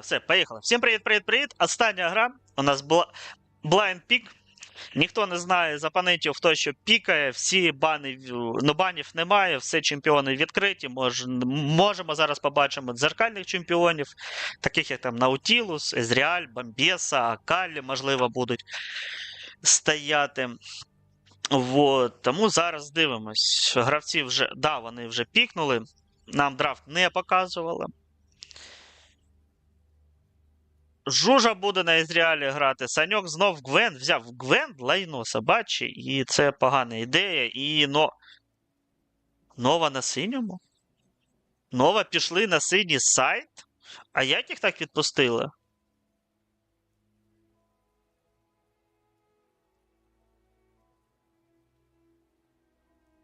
Все, поїхали. Всім привіт, привіт, привіт. Остання гра. У нас була Blind Pick. Ніхто не знає з опонентів, хто що пікає, всі бани, ну банів немає, все чемпіони відкриті. Мож, можемо зараз побачимо дзеркальних чемпіонів, таких як там Наутілус, Езріаль, Бамбєса, Акалі, можливо, будуть стояти. Вот. Тому зараз дивимось. Гравці вже, да, вони вже пікнули. Нам драфт не показували. Жужа буде на Ізріалі грати. Саньок знов Гвен взяв Гвен лайно собаче, і це погана ідея. І но... Нова на синьому? Нова пішли на синій сайт? А як їх так відпустили?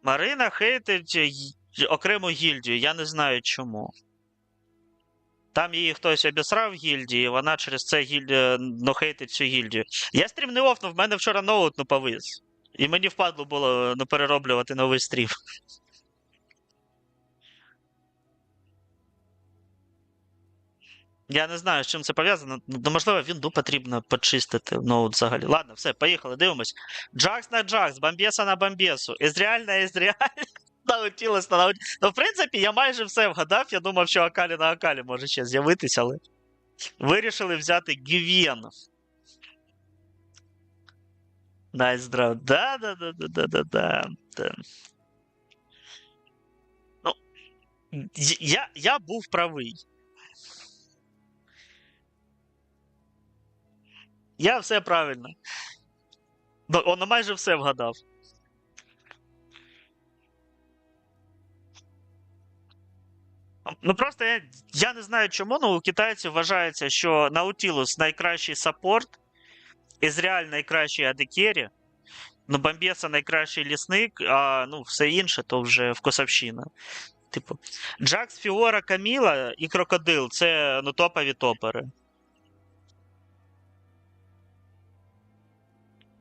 Марина хейтить окрему гільдію, я не знаю чому. Там її хтось обісрав в гільдії, і вона через це гільдія ну, хейтить цю гільдію. Я стрім не офнув, в мене вчора ноут ну, повис. І мені впадло було ну, перероблювати новий стрім. Я не знаю, з чим це пов'язано. Ну, можливо, вінду потрібно почистити ноут взагалі. Ладно, все, поїхали, дивимось. Джакс на Джакс, Бамбєса на Бамбєсу, Ізріаль на Ізріаль. Наутілось на. Ну, в принципі, я майже все вгадав. Я думав, що Акалі на Акалі може ще з'явитися, але вирішили взяти Гівен. Найс драв. Да, да, да, да, да, да, да. Ну, я, я був правий. Я все правильно. Ну, Воно майже все вгадав. Ну просто я, я не знаю чому, але у китайців вважається, що Наутілус найкращий саппорт, Ізріаль найкращий адекері, ну Бамбєса найкращий лісник, а ну все інше то вже вкусовщина. Типу, Джакс, Фіора, Каміла і Крокодил це ну топові топери.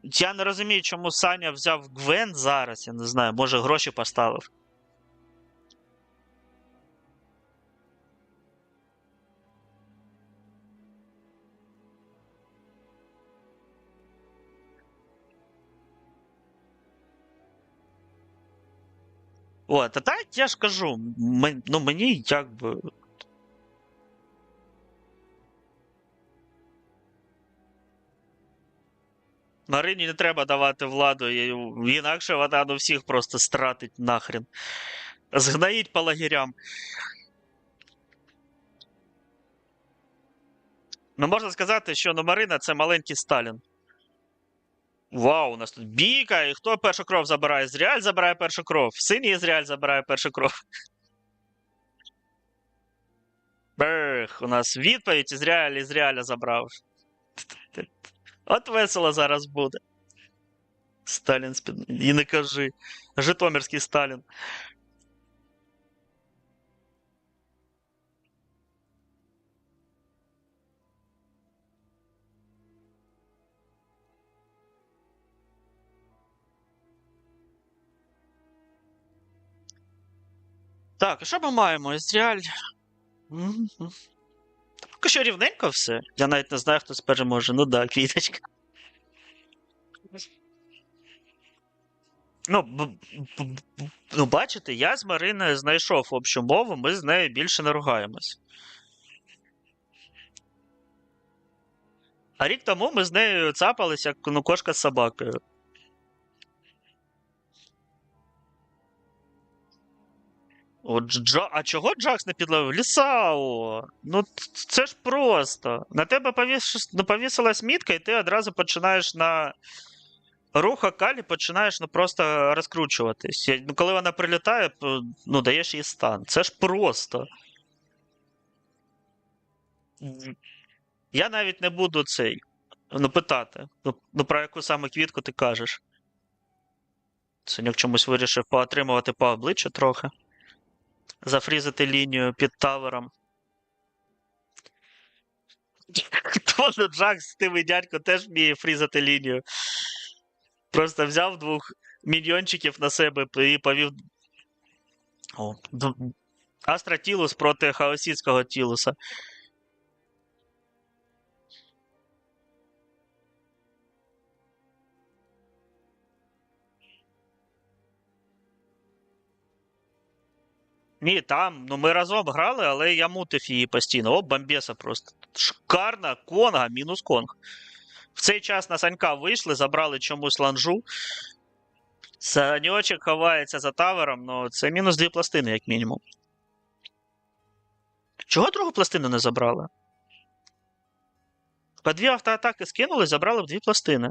Я не розумію, чому Саня взяв Гвен зараз, я не знаю, може гроші поставив. От, а так я ж кажу, мен- ну мені якби. Марині не треба давати владу, інакше вона ну, всіх просто стратить нахрен. Згноїть по лагерям. Ну, можна сказати, що ну, Марина це маленький Сталін. Вау, у нас тут бійка, і хто першу кров забирає? Зріаль забирає першу кров. Синій Ізріаль забирає першу кров. Берх, у нас відповідь Ізріаль Ізріаля забрав. От весело зараз буде. Сталін спід... І не кажи. Житомирський Сталін. Так, що ми маємо? Ізріаль. Поки що рівненько все. Я навіть не знаю, хто переможе. Ну да, квіточка. Ну, ну, бачите, я з Мариною знайшов общу мову, ми з нею більше не ругаємось. А рік тому ми з нею цапались, як ну, кошка з собакою. От Джа... А чого Джакс не підловив? Лісао! Ну це ж просто. На тебе повіс... ну, повісилась мітка, і ти одразу починаєш на рух Акалі, починаєш ну, просто розкручуватись. Ну, коли вона прилітає, ну, даєш їй стан. Це ж просто. Я навіть не буду цей. Ну, питати. Ну, ну про яку саме квітку ти кажеш? Санюк чомусь вирішив поотримувати по обличчю трохи зафрізати лінію під тавером. Тоже Джак, тими дядько, теж вміє фрізати лінію. Просто взяв двох мільйончиків на себе і повів. О, Астра Тілус проти хаосітського Тілуса. Ні, там, ну ми разом грали, але я мутив її постійно. О, бомбеса просто. Шикарна конга, мінус конг. В цей час на Санька вийшли, забрали чомусь ланжу. Саньочок ховається за тавером, ну це мінус дві пластини, як мінімум. Чого другу пластину не забрали? По дві автоатаки скинули, забрали в дві пластини.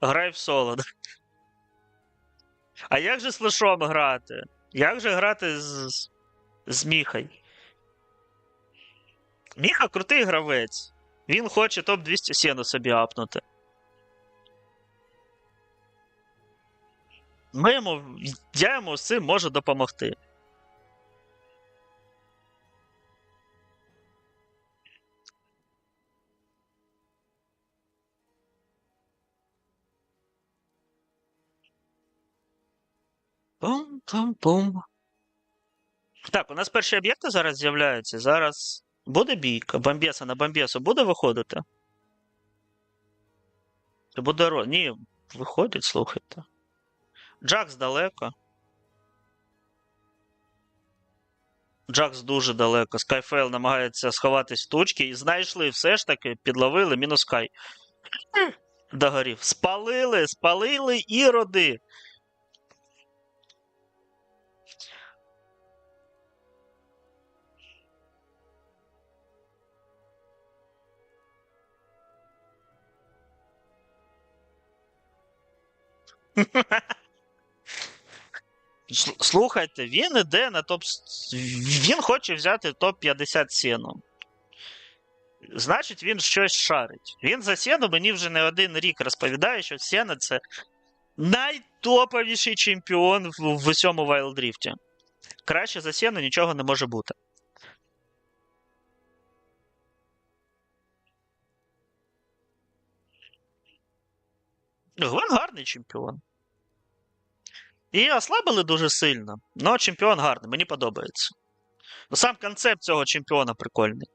Грай в соло. А як же з лишом грати? Як же грати з, з- Міхой? Міха крутий гравець. Він хоче топ-200 сіну собі апнути. Ми йому, я йому з цим можу допомогти. Пум-пум-пум. Так, у нас перші об'єкти зараз з'являються. Зараз буде бійка. Бомбеса на бомбесу буде виходити? Чи буде ро. Ні, виходить, слухайте. Джакс далеко. Джакс дуже далеко. Скайфейл намагається сховатись в тучки і знайшли все ж таки, підловили мінус Скай. Догорів. Спалили, спалили іроди. Слухайте, він іде на топ. Він хоче взяти топ-50 сіну. Значить, він щось шарить. Він за сіну мені вже не один рік розповідає, що Сіна це найтоповіший чемпіон в, в усьому Вайлдріфті. Краще за Сіну нічого не може бути. Гвен гарний чемпіон. Її ослабили дуже сильно, але чемпіон гарний, мені подобається. Ну, сам концепт цього чемпіона прикольний.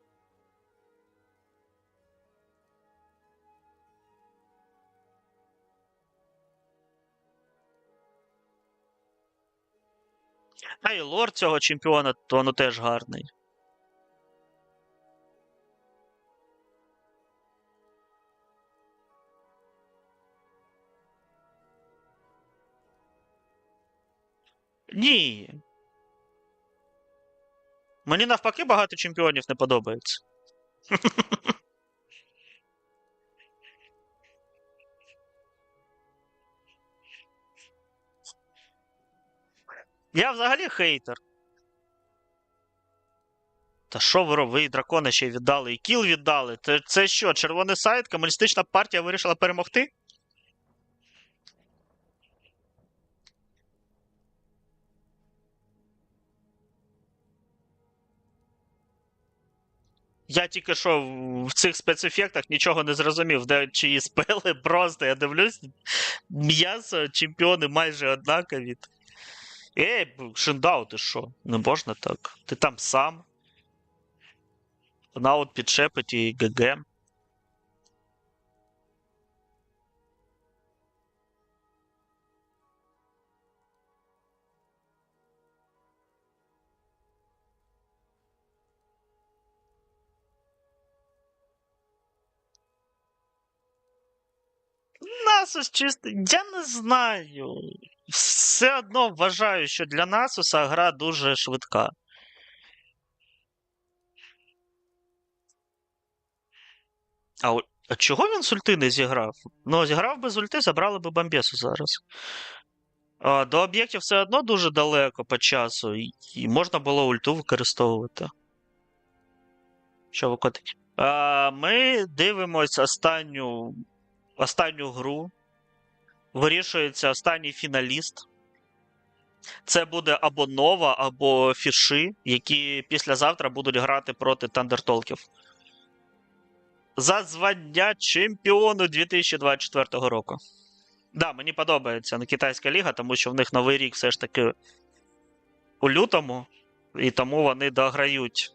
А і лор цього чемпіона, то воно теж гарний. Ні. Мені навпаки багато чемпіонів не подобається. Я взагалі хейтер. Та що ви робите? Ви дракона ще й віддали, і кіл віддали. Це, це що, червоний сайт, комуністична партія вирішила перемогти? Я тільки що в- цих спецефектах нічого не зрозумів, де чиї спели, просто я дивлюсь, м'ясо, чемпіони майже однакові. Ей, Шиндау, ти що? Не можна так. Ти там сам. Наут підшепить і ГГ. Насус чисто. Я не знаю. Все одно вважаю, що для Насуса гра дуже швидка. А, а чого він з ульти не зіграв? Ну, зіграв без ульти, забрали би бомбесу зараз. А, до об'єктів все одно дуже далеко по часу, і, і можна було ульту використовувати. Що виходить? А, ми дивимось останню, останню гру. Вирішується останній фіналіст. Це буде або Нова, або Фіши, які післязавтра будуть грати проти Тандертолків. За звання чемпіону 2024 року. Да, мені подобається ну, китайська ліга, тому що в них новий рік все ж таки у лютому, і тому вони дограють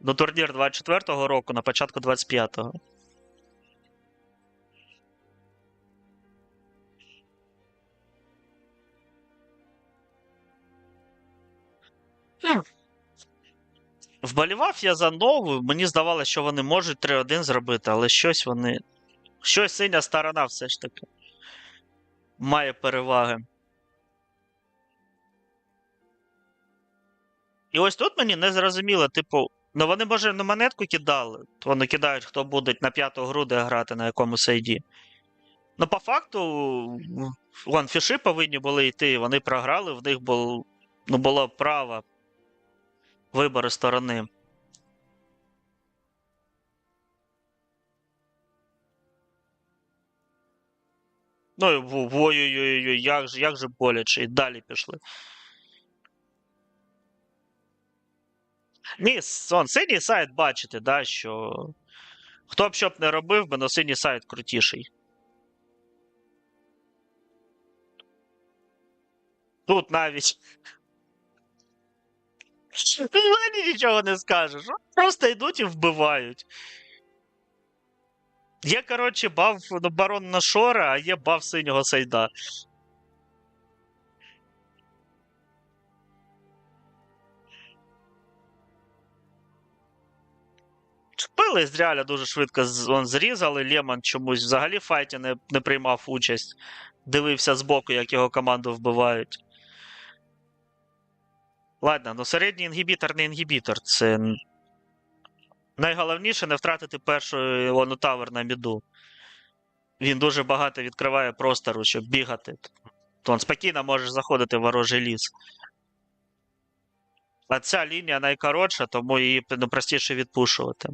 до турнір 24-го року на початку 25-го. Вболівав я за нову, мені здавалося, що вони можуть 3-1 зробити, але щось вони. Щось синя сторона все ж таки. Має переваги. І ось тут мені не зрозуміло, типу, ну вони, може, на монетку кидали, вони кидають, хто буде на п'яту гру, де грати на якомусь сайді. Ну, по факту, вон, фіши повинні були йти, вони програли, в них було, ну, було право вибору сторони. Ну, ой-ой-ой, як же, як же боляче, і далі пішли. Ні, сон, синій сайт бачите, да, що хто б що б не робив, би, но синій сайт крутіший. Тут навіть. Взагалі нічого не скажеш. Просто йдуть і вбивають. Є, коротше, бав ну, барон на Шора, а є бав синього сайда. З реаля дуже швидко он, зрізали. Лемон чомусь взагалі в файті не, не приймав участь. Дивився збоку, як його команду вбивають. Ладно, ну середній інгібітор не інгібітор. Це найголовніше не втратити першу Лону Тавер на міду. Він дуже багато відкриває простору, щоб бігати. То він спокійно можеш заходити в ворожий ліс. А ця лінія найкоротша, тому її ну, простіше відпушувати.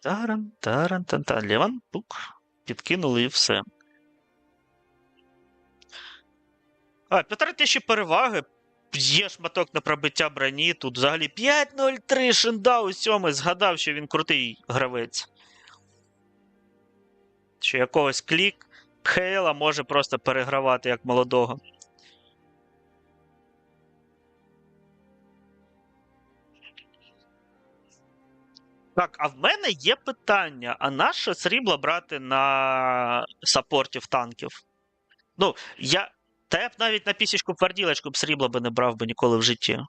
Таран, таран, тан. Леван, пук. Підкинули і все. А, півтори тисячі переваги. Є шматок на пробиття броні. Тут взагалі 5-0-3 Шиндау сьомий згадав, що він крутий гравець. Що якогось клік Хейла може просто перегравати як молодого. Так, а в мене є питання: а наше срібло брати на саппортів танків? Ну, я. Та я б навіть на пісічку кварділочку б срібла би не брав би ніколи в житті.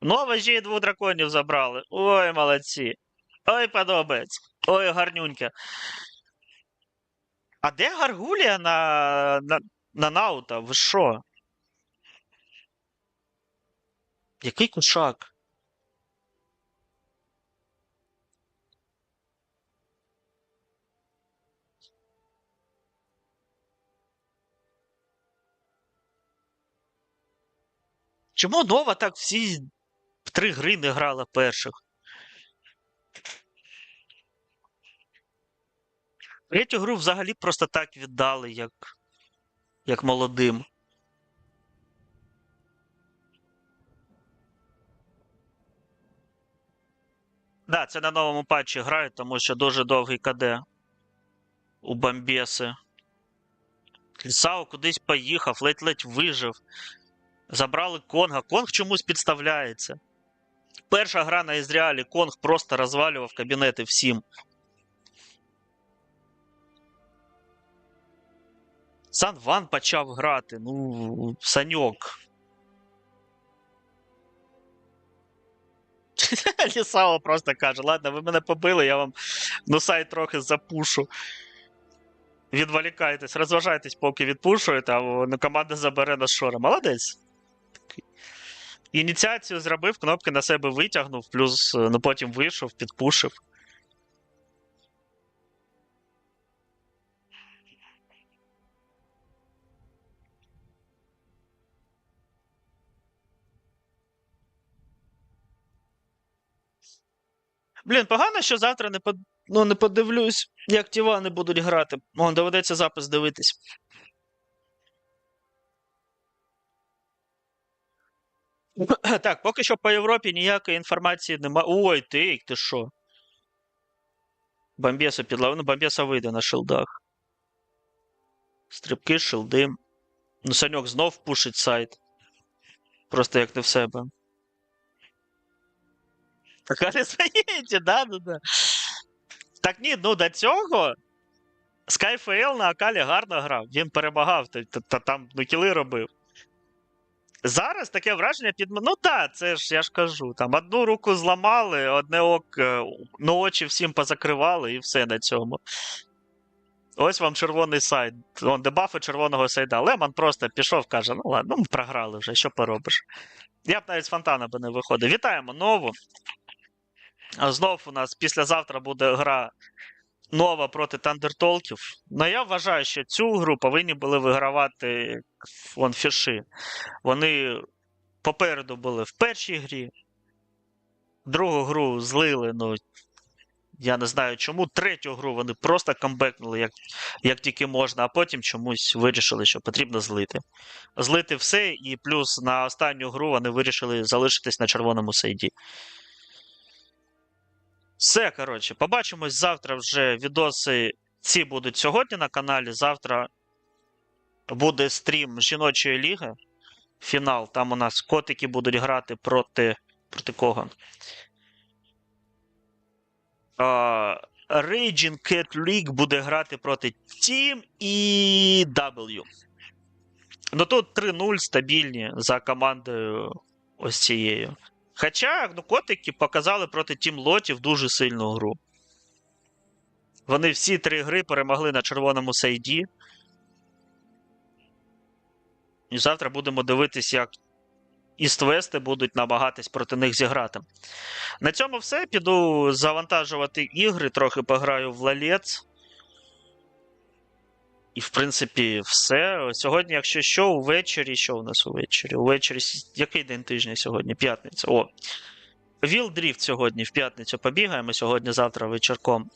Ну, й двох драконів забрали. Ой, молодці. Ой, подобається. Ой, гарнюнька. А де Гаргулія на, на, на Наута? Ви що? Який кушак? Чому Нова так всі в три гри не грала перших? Третю гру взагалі просто так віддали, як, як молодим. Да, це на новому патчі грають, тому що дуже довгий КД у Бомбеси. Лісао кудись поїхав, ледь-ледь вижив. Забрали Конга. Конг чомусь підставляється. Перша гра на Ізріалі Конг просто розвалював кабінети всім. Сан Ван почав грати. Ну, Саньок. Лісао просто каже: ладно, ви мене побили, я вам ну сайт трохи запушу. Відволікайтесь, розважайтесь, поки відпушуєте, а команда забере на шора. Молодець. Ініціацію зробив, кнопки на себе витягнув, плюс е, ну, потім вийшов, підпушив. Блін, погано, що завтра не, под... ну, не подивлюсь, як ті вани будуть грати. Вон, доведеться запис дивитись. Так, поки що по Європі ніякої інформації немає. Ой, ти, ти що? Бомбеса підлав. Ну, Бомбеса вийде на шилдах. Стрибки, шилди. Ну, Саньок знов пушить сайт. Просто як не в себе. Так, але заїдьте, да, да, да. Так ні, ну до цього Skyfall на Акалі гарно грав. Він перемагав, та, та, та там ну, кіли робив. Зараз таке враження під. Ну так, це ж я ж кажу. Там одну руку зламали, одне око, ну очі всім позакривали і все на цьому. Ось вам червоний сайт. Вон дебафи червоного сайда. Лемон просто пішов, каже: ну ладно, ну, ми програли вже, що поробиш. Я б навіть з фонтана би не виходив. Вітаємо нову. Знов у нас післязавтра буде гра нова проти Тандертолків. Ну я вважаю, що цю гру повинні були вигравати вон, фіші. Вони попереду були в першій грі. Другу гру злили, ну. Я не знаю чому. Третю гру вони просто камбекнули, як, як тільки можна, а потім чомусь вирішили, що потрібно злити. Злити все, і плюс на останню гру вони вирішили залишитись на червоному сейді. Все, коротше, побачимось завтра вже відоси. Ці будуть сьогодні на каналі. Завтра буде стрім жіночої ліги. Фінал. Там у нас котики будуть грати проти. Проти кого? А, Raging Cat League буде грати проти Team EW. Ну тут 3-0 стабільні за командою ось цією. Хоча ну, котики показали проти Team Лотів дуже сильну гру. Вони всі три гри перемогли на червоному сейді. І завтра будемо дивитись, як Іст-Вести будуть намагатись проти них зіграти. На цьому все. Піду завантажувати ігри, трохи пограю в лалець. І, в принципі, все. Сьогодні, якщо що, увечері. Що у нас увечері? Увечері. Який день тижня сьогодні? П'ятниця. О. Віл Дріфт сьогодні в п'ятницю побігаємо. Сьогодні-завтра вечірком.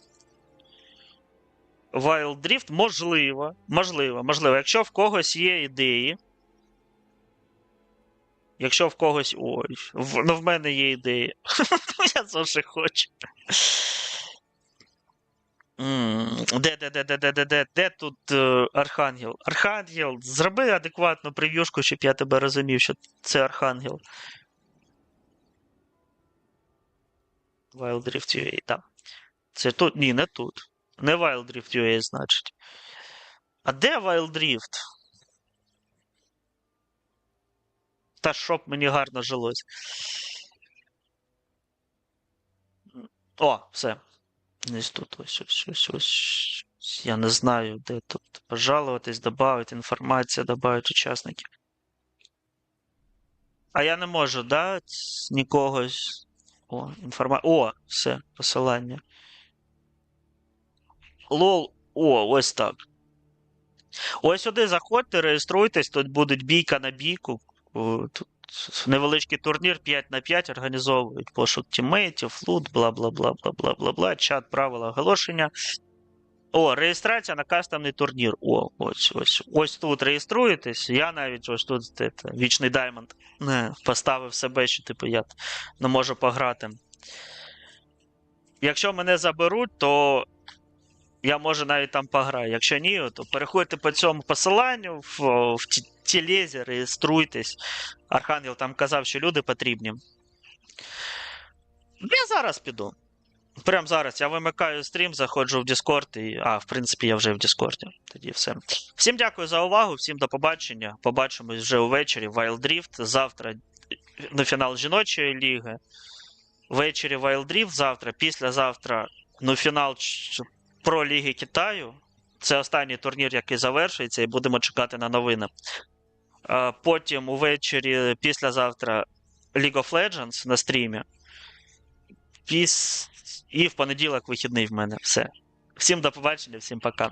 Wild Drift, можливо, можливо, можливо. Якщо в когось є ідеї. Якщо в когось. Ой, в, ну в мене є ідеї. Я завжди хочу. Де, де, де, де, де, де, де, де тут е, Архангел? Архангел, зроби адекватну прев'юшку, щоб я тебе розумів, що це Архангел. Wild Rift UA, так. Це тут? Ні, не тут. Не Wild Rift UA, значить. А де Wild Rift? Та щоб мені гарно жилось. О, все. Десь тут ось ось ось ось. Я не знаю, де тут пожалуватись, додати інформація, додати учасників. А я не можу, да? Нікого. О, інформація. О, все, посилання. Лол. О, ось так. Ось сюди заходьте, реєструйтесь, тут будуть бійка на бійку. Тут невеличкий турнір 5 на 5 організовують пошук тіммейтів, лут, бла бла бла бла бла бла бла, чат, правила, оголошення. О, реєстрація на кастомний турнір. О, ось ось. Ось тут реєструєтесь. Я навіть ось тут те, вічний даймонд не, поставив себе, що типу я не можу пограти. Якщо мене заберуть, то я може навіть там пограю. Якщо ні, то переходьте по цьому посиланню в, в ті- тілезі, реєструйтесь. Архангел там казав, що люди потрібні. Я зараз піду. Прямо зараз я вимикаю стрім, заходжу в Discord і. А, в принципі, я вже в Discord. Тоді все. Всім дякую за увагу, всім до побачення. Побачимось вже увечері. Wild Drift. Завтра на фінал жіночої ліги. Ввечері Wild Drift, завтра, післязавтра ну, фінал про Ліги Китаю. Це останній турнір, який завершується, і будемо чекати на новини. Потім увечері, післязавтра League of Legends на стрімі. Піс... І в понеділок вихідний в мене. Все. Всім до побачення, всім пока.